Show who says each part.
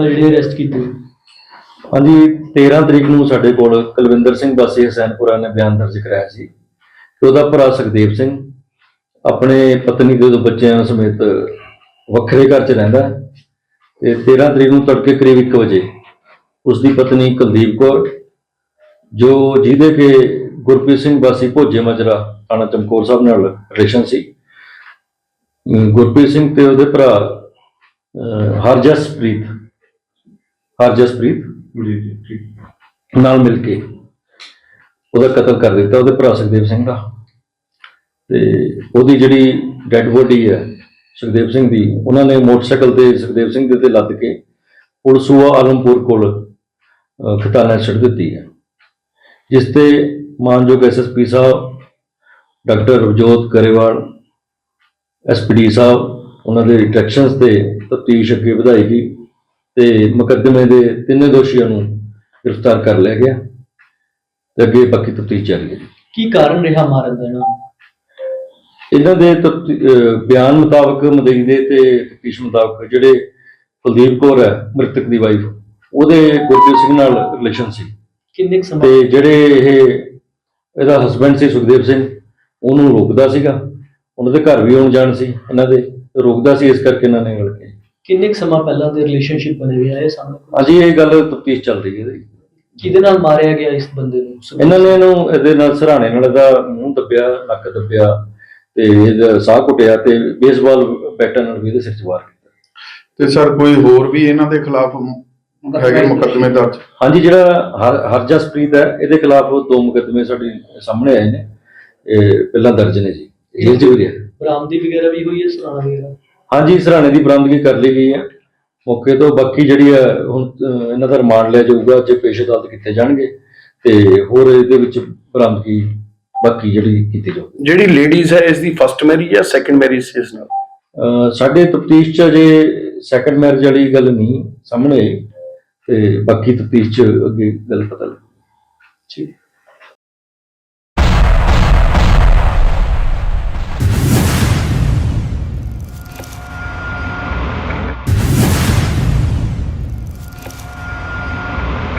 Speaker 1: ਆਪਣਾ ਜਿਹੜੇ ਅਰੈਸਟ ਕੀਤੇ
Speaker 2: ਹਾਂਜੀ 13 ਤਰੀਕ ਨੂੰ ਸਾਡੇ ਕੋਲ ਕੁਲਵਿੰਦਰ ਸਿੰਘ ਵਾਸੀ ਹਸੈਨਪੁਰਾ ਨੇ ਬਿਆਨ ਦਰਜ ਕਰਾਇਆ ਸੀ ਕਿ ਉਹਦਾ ਭਰਾ ਸੁਖਦੇਵ ਸਿੰਘ ਆਪਣੇ ਪਤਨੀ ਦੇ ਦੋ ਬੱਚਿਆਂ ਸਮੇਤ ਵੱਖਰੇ ਘਰ 'ਚ ਰਹਿੰਦਾ ਹੈ ਤੇ 13 ਤਰੀਕ ਨੂੰ ਤੜਕੇ ਕਰੀਬ 1 ਵਜੇ ਉਸ ਦੀ ਪਤਨੀ ਕੁਲਦੀਪ ਕੌਰ, ਜੋ ਜਿਹਦੇ ਕੇ ਗੁਰਪ੍ਰੀਤ ਸਿੰਘ ਵਾਸੀ ਭੋਜੇ ਮਜਰਾ ਥਾਣਾ ਚਮਕੌਰ ਸਾਹਿਬ ਨਾਲ ਰਿਲੇਸ਼ਨ ਸੀ ਗੁਰਪ੍ਰੀਤ ਸਿੰਘ ਤੇ ਉਹਦੇ ਭਰਾ ਹਰਜਸਪ੍ਰੀਤ ਹਰਜਸਪ੍ਰੀਤ
Speaker 3: ਜੀ ਜੀ ਠੀਕ।
Speaker 2: ਨਾਲ ਮਿਲ ਕੇ ਉਹਦਾ ਕਤਲ ਕਰ ਦਿੱਤਾ ਉਹਦੇ ਭਰਾ ਸੁਖਦੇਵ ਸਿੰਘ ਦਾ। ਤੇ ਉਹਦੀ ਜਿਹੜੀ ਡੈੱਡ ਬੋਡੀ ਹੈ ਸੁਖਦੇਵ ਸਿੰਘ ਦੀ ਉਹਨਾਂ ਨੇ ਮੋਟਰਸਾਈਕਲ ਤੇ ਸੁਖਦੇਵ ਸਿੰਘ ਦੇ ਤੇ ਲੱਦ ਕੇ ਪੁਲਸੂਆ ਆਲਮਪੁਰ ਕੋਲ ਖਟਾਲਾ ਛੱਡ ਦਿੱਤੀ ਹੈ। ਜਿਸ ਤੇ ਮਾਨਯੋਗ SSP sahib doctor Ravjot Karewal SPD sahib ਉਹਨਾਂ ਦੇ ਡਾਇਰੈਕਸ਼ਨਸ ਤੇ ਤਫਤੀਸ਼ ਅੱਗੇ ਵਧਾਈ ਗਈ। ਤੇ ਮੁਕੱਦਮੇ ਦੇ ਤਿੰਨੇ ਦੋਸ਼ੀਆਂ ਨੂੰ ਗ੍ਰਿਫਤਾਰ ਕਰ ਲਿਆ ਗਿਆ ਤੇ ਅੱਗੇ ਬਾਕੀ ਤਫਤੀਸ਼ ਜਾਰੀ ਹੈ।
Speaker 1: ਕੀ ਕਾਰਨ ਰਿਹਾ ਮਾਰਨ ਦਾ ਇਹਨਾਂ ਨੂੰ?
Speaker 2: ਇਹਨਾਂ ਦੇ ਤਫਤੀ- ਅਹ ਬਿਆਨ ਮੁਤਾਬਕ ਮਦਈ ਦੇ ਤੇ ਤਫਤੀਸ਼ ਮੁਤਾਬਕ ਜਿਹੜੇ ਕੁਲਦੀਪ ਕੌਰ ਹੈ ਮ੍ਰਿਤਕ ਦੀ ਵਾਈਫ ਉਹਦੇ ਗੁਰਪ੍ਰੀਤ ਸਿੰਘ ਨਾਲ ਰਿਲੇਸ਼ਨ ਸੀ।
Speaker 1: ਕਿੰਨੇ ਕੁ ਸਮਾਂ?
Speaker 2: ਤੇ ਜਿਹੜੇ ਇਹ ਇਹਦਾ ਹਸਬੰਡ ਸੀ ਸੁਖਦੇਵ ਸਿੰਘ ਉਹਨੂੰ ਰੋਕਦਾ ਸੀਗਾ ਉਹਨਾਂ ਦੇ ਘਰ ਵੀ ਆਉਣ ਜਾਣ ਸੀ ਇਹਨਾਂ ਦੇ ਰੋਕਦਾ ਸੀ ਇਸ ਕਰਕੇ ਇਹਨਾਂ ਨੇ ਮਿਲ ਕੇ।
Speaker 1: ਕਿੰਨੇ ਕੁ ਸਮਾਂ ਪਹਿਲਾਂ ਦੇ ਰਿਲੇਸ਼ਨਸ਼ਿਪ ਬਣੇ ਹੋਏ ਆ? ਇਹ ਸਾਹਮਣੇ
Speaker 2: ਅਜੀ ਇਹ ਗੱਲ ਤਫਤੀਸ਼ ਚੱਲ ਰਹੀ ਹੈ ਇਹਦੀ
Speaker 1: ਕਿਹਦੇ ਨਾਲ ਮਾਰਿਆ ਗਿਆ ਇਸ ਬੰਦੇ ਨੂੰ?
Speaker 2: ਇਹਨਾਂ ਨੇ ਇਹਨੂੰ ਇਹਦੇ ਨਾਲ ਸਰਾਣੇ ਨਾਲ ਇਹਦਾ ਮੂੰਹ ਦੱਬਿਆ ਨੱਕ ਦੱਬਿਆ ਤੇ ਇਹਦਾ ਸਾਹ ਘੁੱਟਿਆ ਤੇ ਬੇਸਬਾਲ ਬੈਟਾਂ ਨਾਲ ਵੀ ਇਹਦੇ ਸਿਰ 'ਚ ਵਾਰ ਕੀਤਾ।
Speaker 3: ਤੇ ਸਰ ਕੋਈ ਹੋਰ ਵੀ ਇਹਨਾਂ ਦੇ ਖਿਲਾਫ ਹੈਗੇ ਮੁਕੱਦਮੇ ਦਰਜ?
Speaker 2: ਹਾਂਜੀ ਜਿਹੜਾ ਹਰ ਹਰਜਸਪ੍ਰੀਤ ਹੈ ਇਹਦੇ ਖਿਲਾਫ ਦੋ ਮੁਕੱਦਮੇ ਸਾਡੇ ਸਾਹਮਣੇ ਆਏ ਨੇ। ਇਹ ਪਹਿਲਾਂ ਦਰਜ ਨੇ ਜੀ। ਜੇਲ੍ਹ 'ਚ ਵੀ ਰਿਹਾ
Speaker 1: ਬਰਾਮਦੀ ਵਗੈਰਾ ਵੀ ਹੋਈ ਹੈ ਸੁਣਾਣਾ ਵਗੈਰਾ?
Speaker 2: ਹਾਂਜੀ ਸਰਾਣੇ ਦੀ ਬਰਾਮਦਗੀ ਕਰ ਲਈ ਗਈ ਹੈ। ਮੌਕੇ ਤੋਂ ਬਾਕੀ ਜਿਹੜੀ ਹੈ ਹੁਣ ਇਹਨਾਂ ਦਾ ਰਿਮਾਂਡ ਲਿਆ ਜਾਊਗਾ ਜੇ ਪੇਸ਼ ਅਦਾਲਤ ਕੀਤੇ ਜਾਣਗੇ ਤੇ ਹੋਰ ਇਹਦੇ ਵਿੱਚ ਬਰਾਮਦਗੀ ਬਾਕੀ ਜਿਹੜੀ ਕੀਤੀ ਜਾਊਗੀ।
Speaker 4: ਜਿਹੜੀ ਲੇਡੀਜ਼ ਹੈ ਇਸ ਦੀ ਫਰਸਟ ਮੈਰਿਜ ਜਾਂ ਸੈਕੰਡ ਮੈਰਿਜ ਇਸ ਨਾਲ?
Speaker 2: ਸਾਡੇ ਤਫਤੀਸ਼ ਚ ਅਜੇ ਸੈਕੰਡ ਮੈਰਿਜ ਵਾਲੀ ਗੱਲ ਨਹੀਂ ਸਾਹਮਣੇ ਤੇ ਬਾਕੀ ਤਫਤੀਸ਼ ਚ ਅੱਗੇ ਗੱਲ ਪਤਾ ਲੱਗ।
Speaker 1: ਠੀਕ।